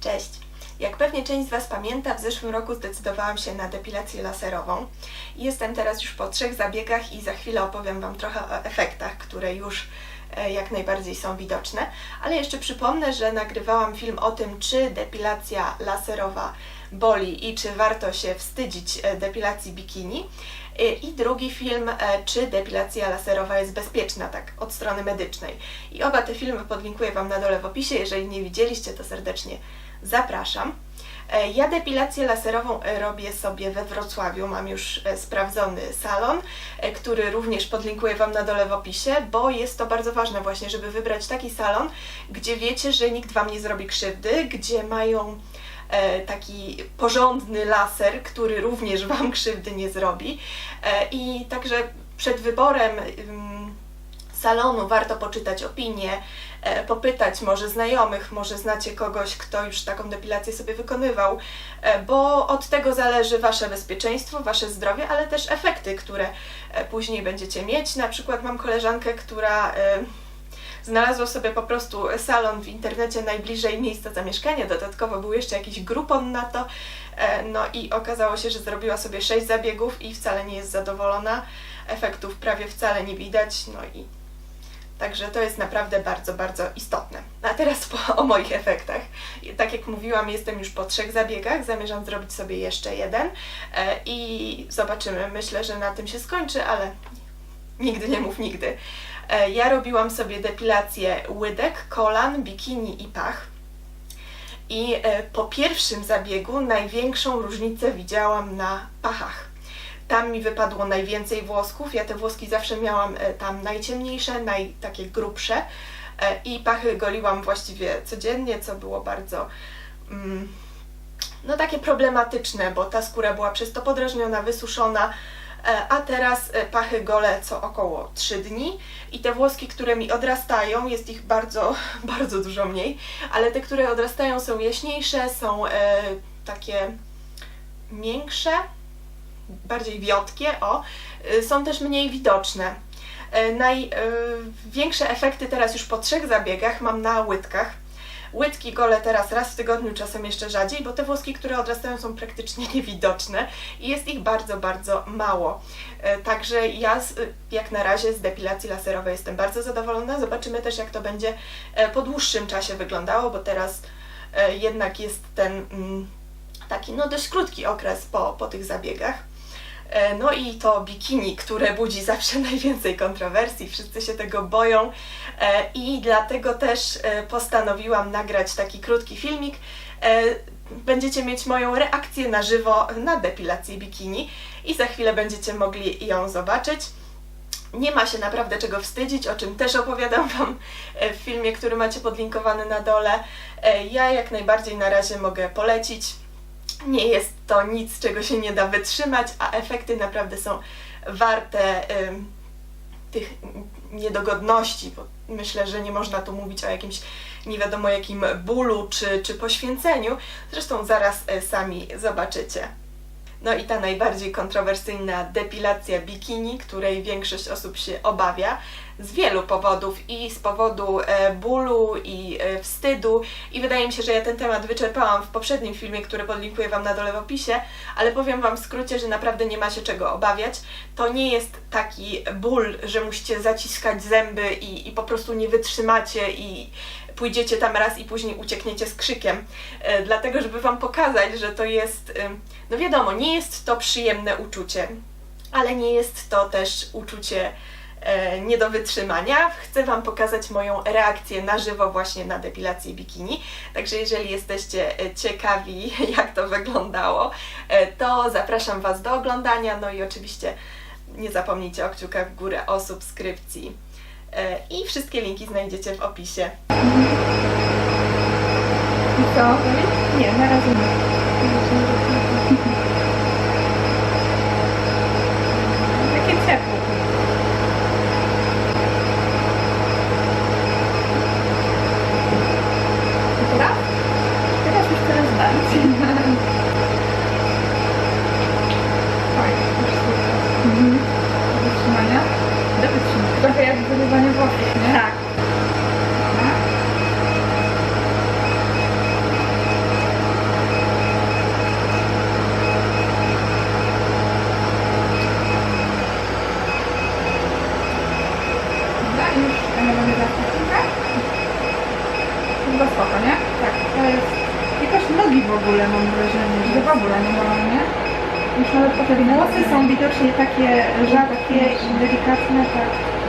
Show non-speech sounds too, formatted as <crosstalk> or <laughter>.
Cześć! Jak pewnie część z Was pamięta, w zeszłym roku zdecydowałam się na depilację laserową. Jestem teraz już po trzech zabiegach i za chwilę opowiem Wam trochę o efektach, które już e, jak najbardziej są widoczne. Ale jeszcze przypomnę, że nagrywałam film o tym, czy depilacja laserowa boli i czy warto się wstydzić e, depilacji bikini. E, I drugi film, czy depilacja laserowa jest bezpieczna, tak od strony medycznej. I oba te filmy podlinkuję Wam na dole w opisie. Jeżeli nie widzieliście, to serdecznie zapraszam. E, Ja depilację laserową e, robię sobie we Wrocławiu. Mam już e, sprawdzony salon, który również podlinkuję Wam na dole w opisie, bo jest to bardzo ważne właśnie, żeby wybrać taki salon, gdzie wiecie, że nikt Wam nie zrobi krzywdy, gdzie mają taki porządny laser, który również Wam krzywdy nie zrobi. I także przed wyborem salonu warto poczytać opinie, e, popytać może znajomych, może znacie kogoś, kto już taką depilację sobie wykonywał, e, bo od tego zależy Wasze bezpieczeństwo, Wasze zdrowie, ale też efekty, które e, później będziecie mieć. Na przykład mam koleżankę, która znalazła sobie po prostu salon w internecie najbliżej miejsca zamieszkania, dodatkowo był jeszcze jakiś grupon na to, no i okazało się, że zrobiła sobie 6 zabiegów i wcale nie jest zadowolona, efektów prawie wcale nie widać, no i Także to jest naprawdę bardzo, bardzo istotne. A teraz po, o moich efektach. Tak jak mówiłam, jestem już po trzech zabiegach, zamierzam zrobić sobie jeszcze jeden e, i zobaczymy. Myślę, że na tym się skończy, ale nigdy nie mów nigdy. E, Ja robiłam sobie depilację łydek, kolan, bikini i pach. I e, po pierwszym zabiegu największą różnicę widziałam na pachach. Tam mi wypadło najwięcej włosków. Ja te włoski zawsze miałam e, tam najciemniejsze, naj, takie grubsze. E, I pachy goliłam właściwie codziennie, co było bardzo mm, no takie problematyczne, bo ta skóra była przez to podrażniona, wysuszona. E, A teraz pachy gole co około 3 dni i te włoski, które mi odrastają, jest ich bardzo, <laughs> bardzo dużo mniej, ale te, które odrastają są jaśniejsze, są e, takie miększe, bardziej wiotkie, o, y, są też mniej widoczne. E, Największe efekty teraz już po trzech zabiegach mam na łydkach. Łydki gole teraz raz w tygodniu, czasem jeszcze rzadziej, bo te włoski, które odrastają są praktycznie <laughs> niewidoczne i jest ich bardzo, bardzo mało. E, Także ja jak na razie z depilacji laserowej jestem bardzo zadowolona. Zobaczymy też jak to będzie e, po dłuższym czasie wyglądało, bo teraz e, jednak jest ten mm, taki no dość krótki okres po, po tych zabiegach. E, No i to bikini, które budzi zawsze <laughs> najwięcej kontrowersji, wszyscy się tego boją e, i dlatego też e, postanowiłam nagrać taki krótki filmik. Będziecie mieć moją reakcję na żywo na depilację bikini i za chwilę będziecie mogli ją zobaczyć. Nie ma się naprawdę czego wstydzić, o czym też opowiadam Wam w filmie, który macie podlinkowany na dole. Ja jak najbardziej na razie mogę polecić. Nie jest to nic, czego się nie da wytrzymać, a efekty naprawdę są warte tych niedogodności, bo myślę, że nie można tu mówić o jakimś nie wiadomo jakim bólu czy, czy poświęceniu. Zresztą zaraz e, sami zobaczycie. No i ta najbardziej kontrowersyjna depilacja bikini, której większość osób się obawia z wielu powodów i z powodu e, bólu i e, wstydu i wydaje mi się, że ja ten temat wyczerpałam w poprzednim filmie, który podlinkuję Wam na dole w opisie, ale powiem Wam w skrócie, że naprawdę nie ma się czego obawiać. To nie jest taki ból, że musicie zaciskać zęby i, i po prostu nie wytrzymacie i pójdziecie tam raz i później uciekniecie z krzykiem. E, dlatego, żeby Wam pokazać, że to jest, ym, no wiadomo, nie jest to przyjemne uczucie, ale nie jest to też uczucie e, nie do wytrzymania. Chcę Wam pokazać moją reakcję na żywo właśnie na depilację bikini. Także jeżeli jesteście e, ciekawi, <laughs> jak to wyglądało, e, to zapraszam Was do oglądania. No i oczywiście nie zapomnijcie o kciukach w górę, o subskrypcji. E, I wszystkie linki znajdziecie w opisie. I co? Nie, na razie nie. Mhm. Do wytrzymania? Do wytrzymania. Trochę jak wyrywanie nie? Tak. Dobra, już będę zaskoczyła. Chyba spoko, nie? Tak, to jest... Nogi w ogóle mam wrażenie, że w ogóle nie mam, nie? Już nawet po te włosy są widocznie takie rzadkie i delikatne, tak.